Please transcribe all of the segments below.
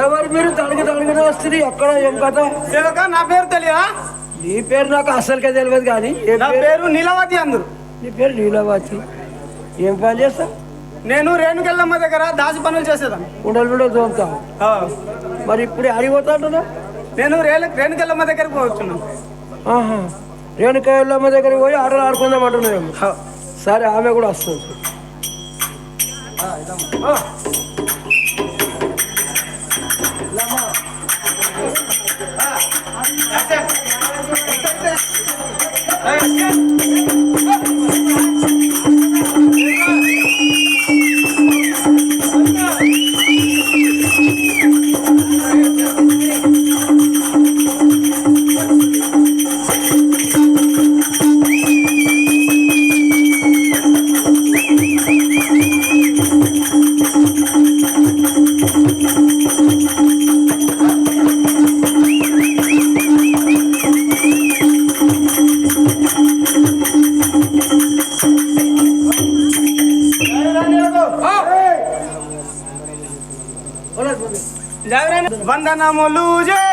ఎవరు మీరు తడిగి తడిగిన వస్తుంది? ఎక్కడ ఏం కథ? నా పేరు తెలియదా? నీ పేరు నాకు అసలుకే తెలియదు కానీ నా పేరు? నీలవతి అందరు నీ పేరు నీలవతి. ఏం పని చేస్తా నేను రేణుకెళ్ళమ్మ దగ్గర దాసి పనులు చేసేదా ఉండలు కూడా చూస్తా మరి ఇప్పుడు అడిగిపోతా ఉంటుందా నేను రేణు రేణుకెళ్ళమ్మ దగ్గరికి పోవచ్చున్నాను ఆహా. రేణుకెళ్ళమ్మ పోయి ఆటలు ఆడుకుందాం అంటున్నాను సరే ఆమె కూడా వస్తుంది. 来看 వందనములు జయ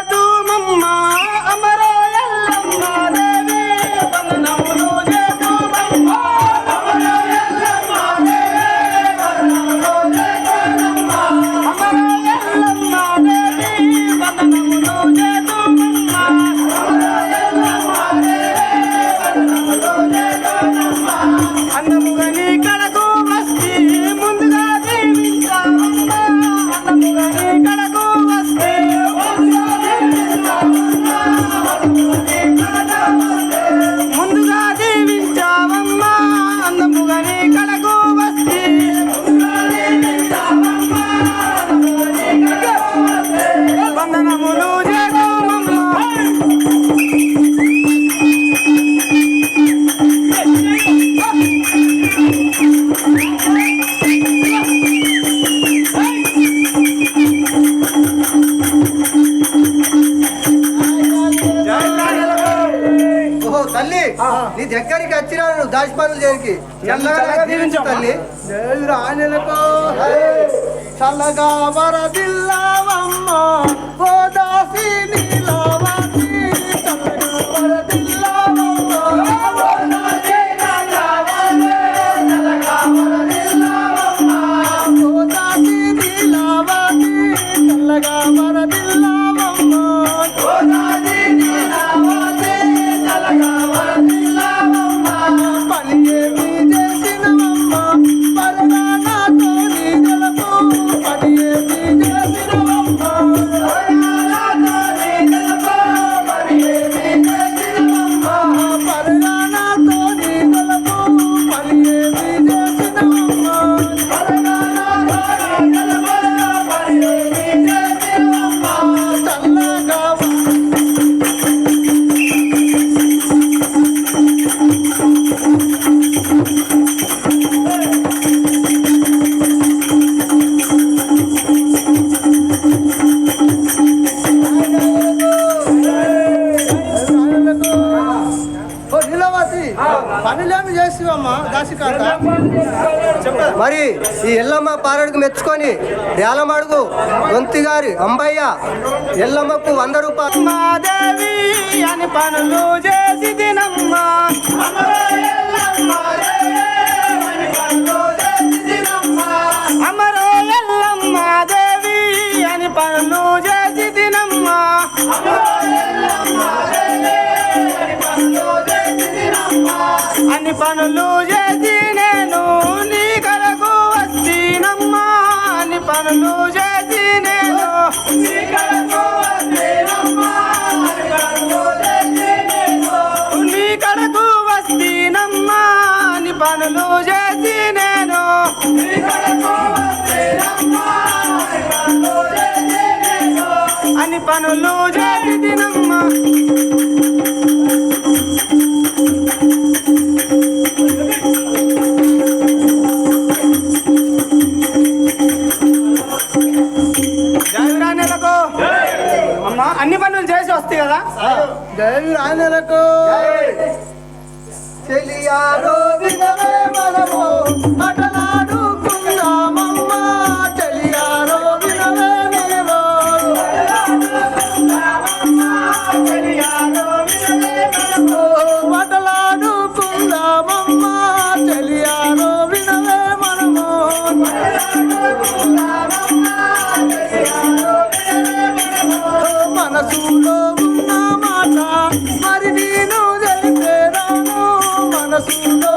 వందనములు తల్లి నీ దగ్గరికి వచ్చినా నువ్వు దాచి పనులు చేరికి చల్లగా చల్లగా వరద అన్ని పనులు చేసి నేను నీ కరకు వచ్చినమ్మా అన్ని పనులు చేసి నేను నీ కరకు వచ్చినమ్మా పనులు చేసి నేను అని పనులు చేసి నేను నీ కరకు వస్తీనమ్మా అని పనులు చేసి నేను అని పనులు చేసి తినమ్మా. అమ్మా అన్ని పనులు చేసి వస్తాయి కదా? దేవి రాణులకు చెలియారో మనము. మనసులో ఉన్న మాట మరి నేను తెలిపేరాను మనసులో.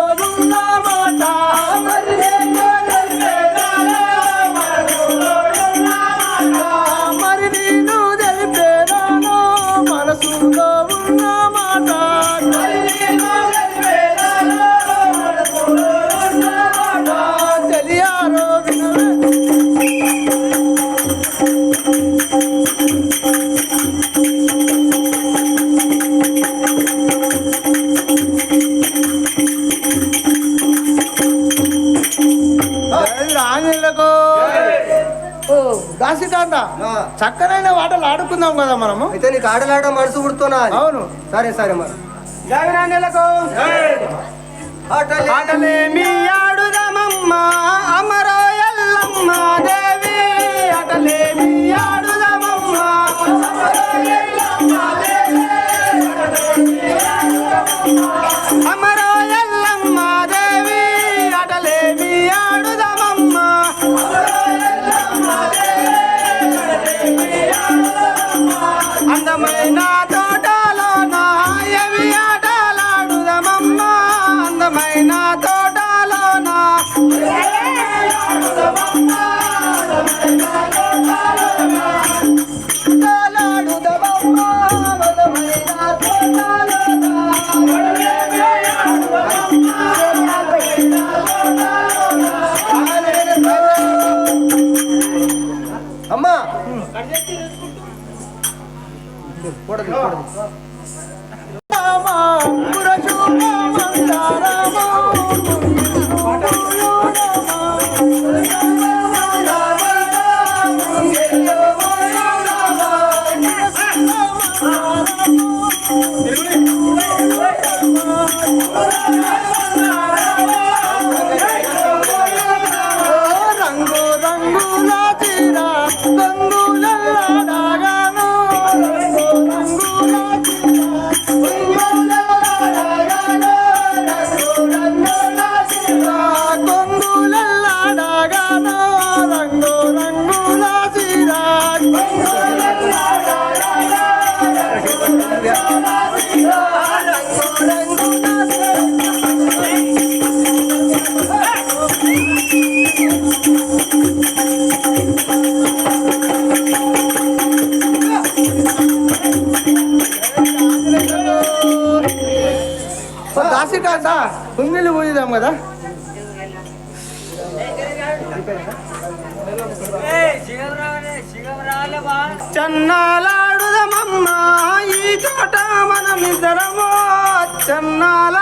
ఆడుకుందాం కదా మనము? అయితే నీకు ఆడలాడ మనసు పుడుతున్నా అవును. సరే సరే మరి. ఆటలేమి ఆడుదమమ్మ అమరో ఎల్లమ్మ దేవి. ఆటలేమి ఆడుదమమ్మ అమరో I'm not. いうところです。ఢిల్లీ పోయిదాం కదా? చన్నాలాడుదమమ్మా ఈ చోట మనం చన్నాల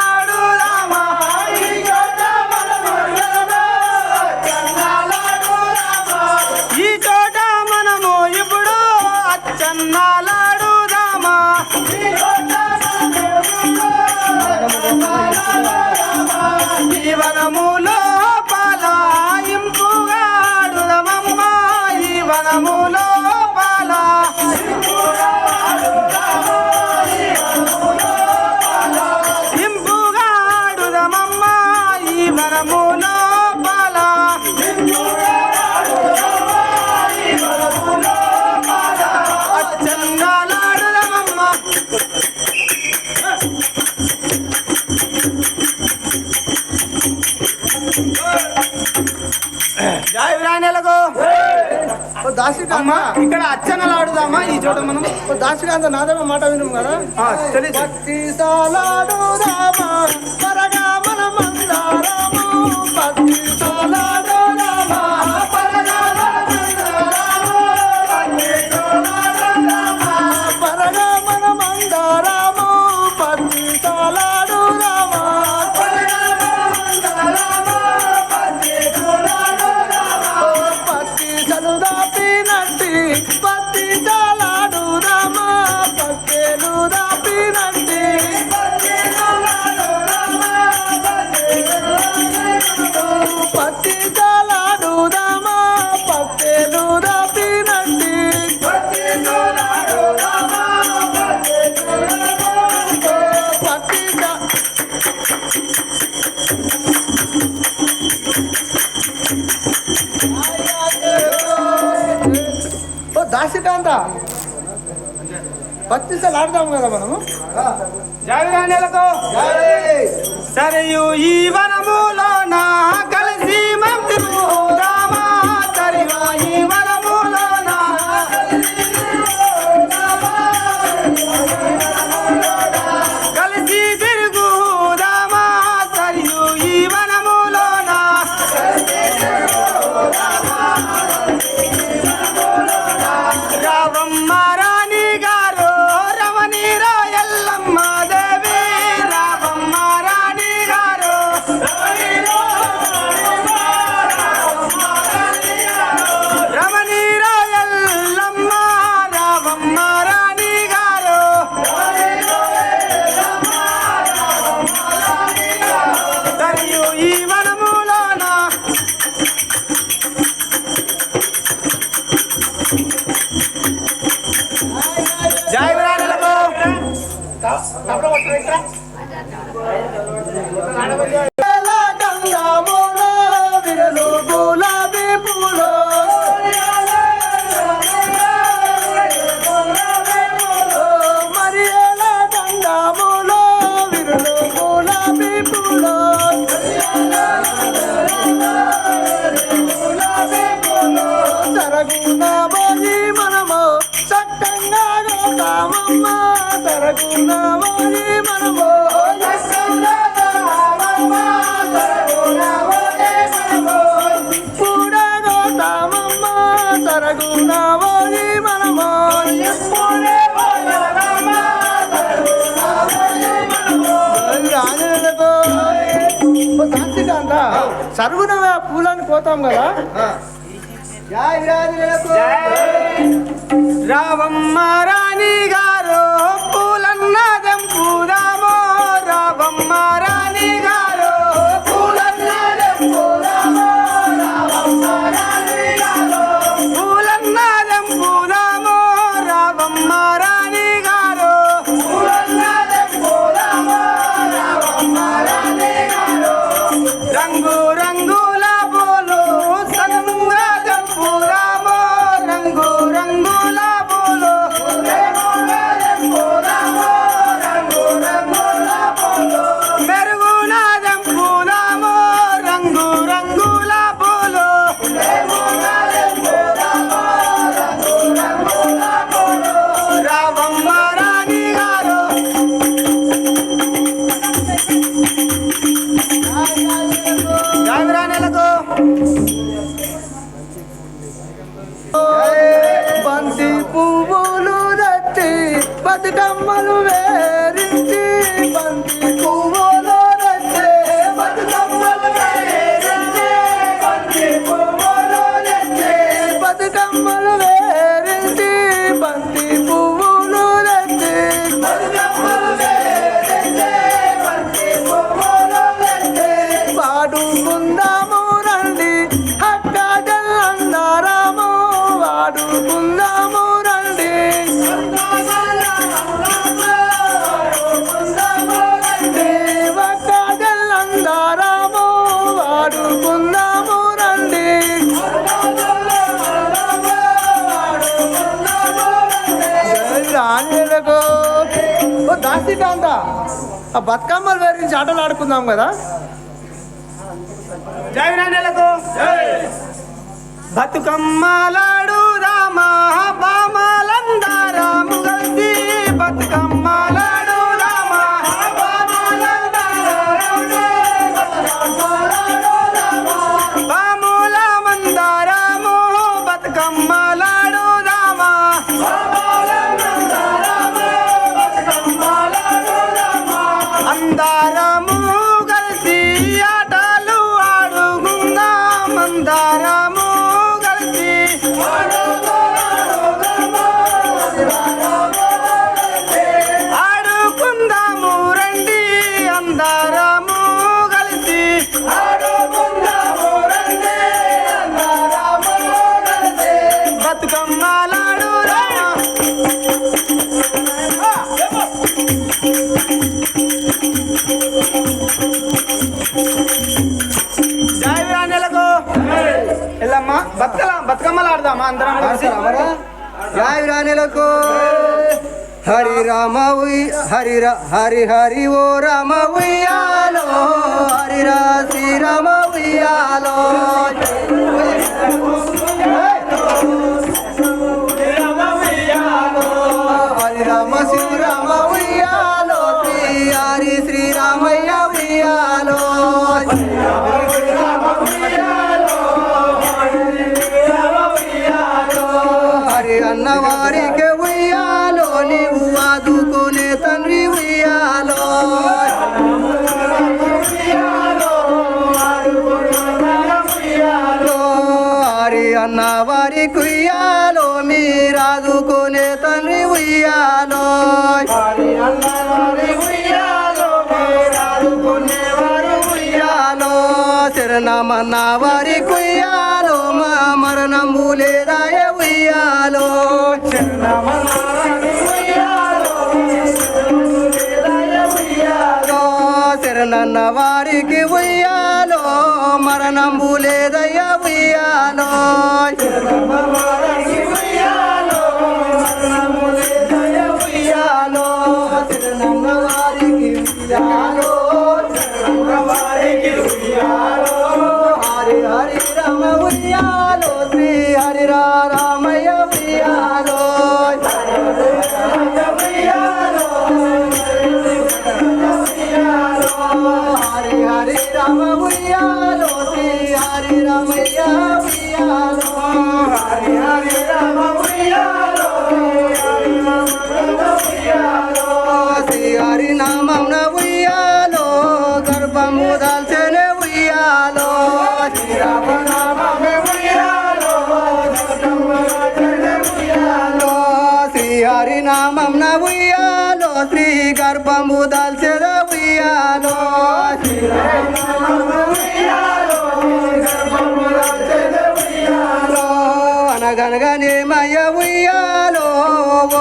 ఎలాగో? దాసికమ్మ ఇక్కడ అచ్చనలు ఆడుదామా? ఈ చోట మనం దాసిక అంత నాదమ్మ మాట విను కదా? తెలియదు మన దాసికాంత భక్తితో ఆడదాం కదా మనము? జాగరాణ్యాలతో ఈ కలిసి మంత్రి రామా కలిసి చరుగున పూలని పోతాం కదా? రావమ్మ రాణి గారు పూలన్నదం పూదామో రావమ్మ ఓ దాసికాంత ఆ బతుకమ్మలు వేరించి ఆటలు ఆడుకుందాం కదా. జై నాన్నలకు బతుకమ్మలాడుదామా బామలందారాము కలిసి బతుకమ్మలాడుదామా బాముల మందారము బతుకమ్మలాడుదామా అందరము బతుకల బతుకమ్మలు ఆడదామా అందరం జయ రాణులకు హరి రామ హరి హరి హరి ఓ రామ ఉయ్యాలో. హరి రా శ్రీరామ ఉయ్యాలో. హరి రామ శ్రీరామ ఉయ్యాలో. శ్రీ హరి శ్రీరామయ్య ఉయ్యాలో. అన్న వారికి ఉయ్యాలో నీవు ఆదుకునే తండ్రి ఉయ్యాలో. హరి అన్న వారికి ఉయ్యాలో మీరాదుకునే తండ్రి ఉయ్యాలో. ఉయ్యాలో శరణమన్న వారి కుయ్యాలో మా మరణము లేదాయ ఉయ్యాలో. శరణన్న వారికి ఉయ్యాలో మరణము లేదయ్య ఉయ్యాలో. హరి హరి రమ ఉయ్యాలో శ్రీ హరి రారా.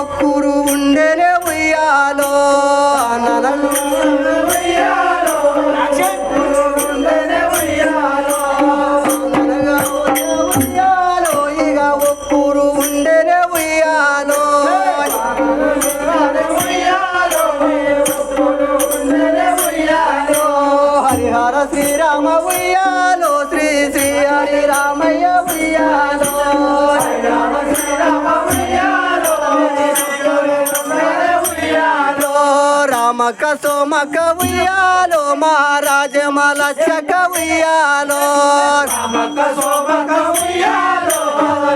procuro రామక సోమక ఉయ్యాలో ఉయ్యాలో రామక సోమక ఉయ్యాలో రామ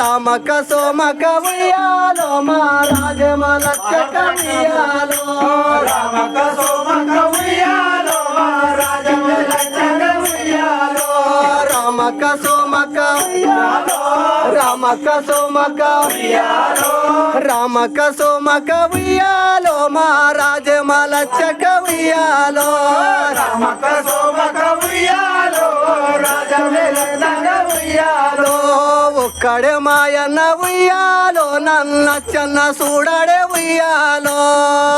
రామక సోమక ఉయ్యాలో మా రాజమలచ్చక ఉయ్యాలో రామక సోమక ఉయ్యాలో రాజమలచ్చక ఉయ్యాలో రామక సోమక ఉయ్యాలో రామక సోమక ఉయ్యాలో రామక సోమక ఉయ్యాలో మా రాజమలచ్చక ఉయ్యాలో రామక సోమక ఉయ్యాలో రాజమలచ్చక ఉయ్యాలో. ఒక్కడే మాయన్న ఉయ్యాలో నన్న చెన్న చూడడే ఉయ్యాలో.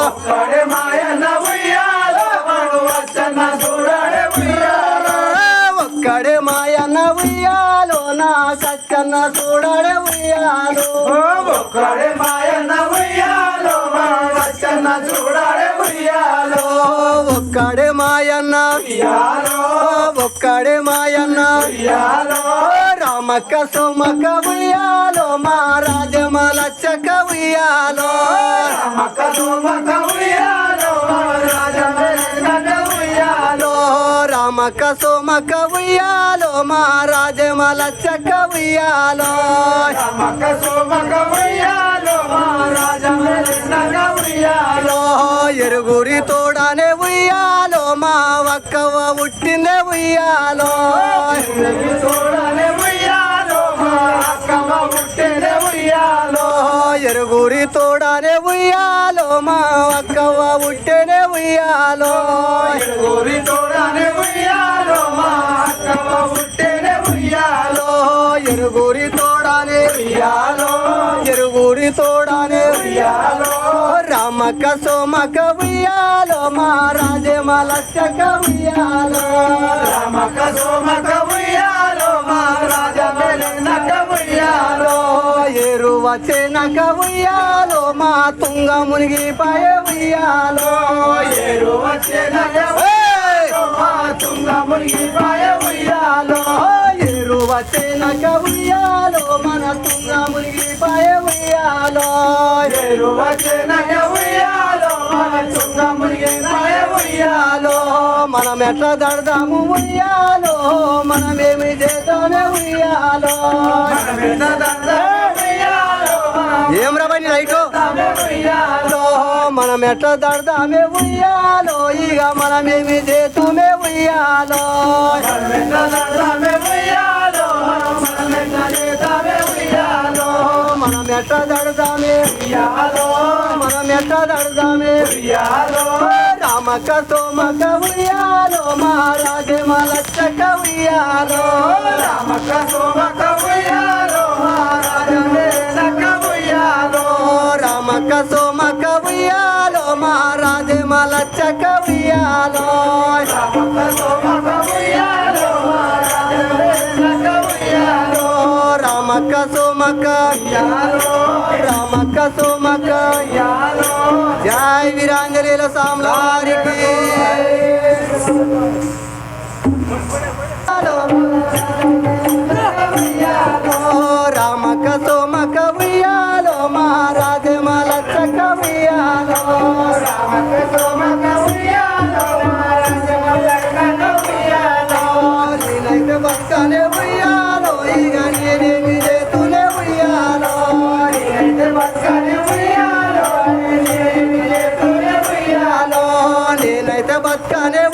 ఒక్కడే మాయన్న ఉయ్యాలో చూడడే ఒక్కడే ఉయ్యాలో నా కచ్చన్న చూడడే ఉయ్యాలో. ఒక్కడే మాయన్న ఉయ్యాలో మను వచ్చన్న చూడడే ఉయ్యాలో. ఒక్కడే మాయన్న. ఒక్కడే మాయన్న. రామక్క సోమక్క ఉయ్యాలో మా రాజమలచ్చక ఉయ్యాలో. రామక సోమక ఉయ్యాలో రాజమలచ్చక ఉయ్యాలో. రామక్క సోమక్క ఉయ్యాలో. మా రాజమలచ్చక ఉయ్యాలో రామక సోమక ఉయ్యాలో ఎరుగురి తోడనే ఉయ్యాలో మా వక్కవ ఉట్టిందే ఉయ్యాలో. తోడనే ఎరుగురి తోడనే ఉయ్యాలో. మా అక్కవ ఉట్టినే ఉయ్యాలో. ఎరుగురి తోడనే ఉయ్యాలో. మా అక్కవ పుట్టినే ఉయ్యాలో. ఎరుగురి తోడనే ఉయ్యాలో. ఎరుగురి తోడనే ఉయ్యాలో. రామక్క సోమక ఉయ్యాలో మా రాజమలచ్చక ఉయ్యాలో. రామక సోమక ఉయ్యాలో మా రాజమలచ్చక ఉయ్యాలో. వచ్చేనక ఉయ్యాలో మా తుంగ మునిగిపోయ ఉయ్యాలో. ఏరు వచ్చేనక ఉయ్యాలో మా తుంగ మునిగిపాయ ఉయ్యాలో. ఏరు వచ్చేనక ఉయ్యాలో మన తుంగ మునిగిపోయ ఉయ్యాలో ఏరు వచ్చేనక ఉయ్యాలో మా తుంగ మునిగిపాయ ఉయ్యాలో మనం ఎట్లా దడదాము ఉయ్యాలో మనమేమి చేద్దామే ఉయ్యాలో. మనమెన్న దండమే ఉయ్యాలో ఏం రాబాయి రైట్? మనం ఎట్లా దడదామే ఉయ్యాలో? ఇక మనమేమి చేతుమే ఉయ్యాలో? మనం ఎట్లా దడదామే మనం ఎట్లా దడదామే ఉయ్యాలో? రామక సోమక ఉయ్యాలో? మహారాజే మలచ్చక ఉయ్యాలో? రామక సోమక ఉయ్యాలో రామక సోమక ఉయ్యాలో జై వీరాంజనేయుల సామ్లారికి రామక సోమక ఉయ్యాలో మహారాజ మలచ్చక ఉయ్యాలో రామక సోమక ఉయ్యాలో మహారాజమే నక్క ఉయ్యాలో. నేనైతే ఉయ్యాలో ఇక నేనేమి చేతులే ఉయ్యాలో. నేనైతే బతకని ఉయ్యాలో ఉయ్యాలో.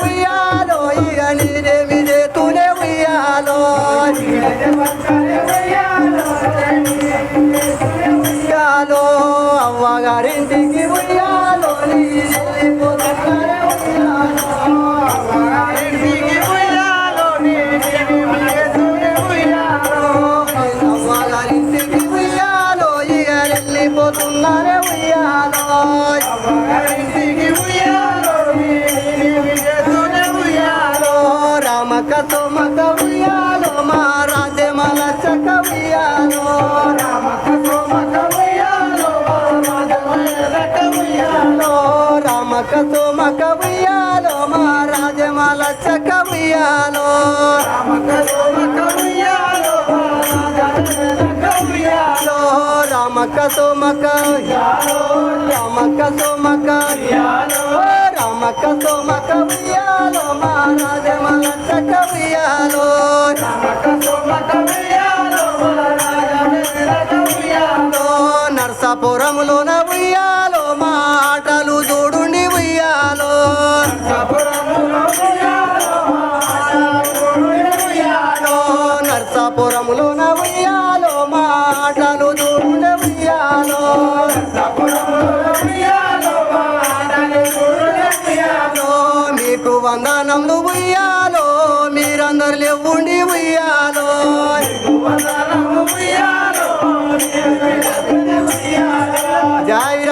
ఉయ్యాలో ఉయ్యాలో రామక సోమక రామక సోమక రామక సోమక ఉయ్యాలో మా రాజమలచ్చక ఉయ్యాలో రామక సోమక నర్సాపురములోన ఉయ్యాలో మాటలు చూడుండి ఉయ్యాలో. నర్సాపురములోన ఉయ్యాలో వందనంలు ఉయ్యాలో మీరందరు లేవుండి ఉయ్యాలో. జాయి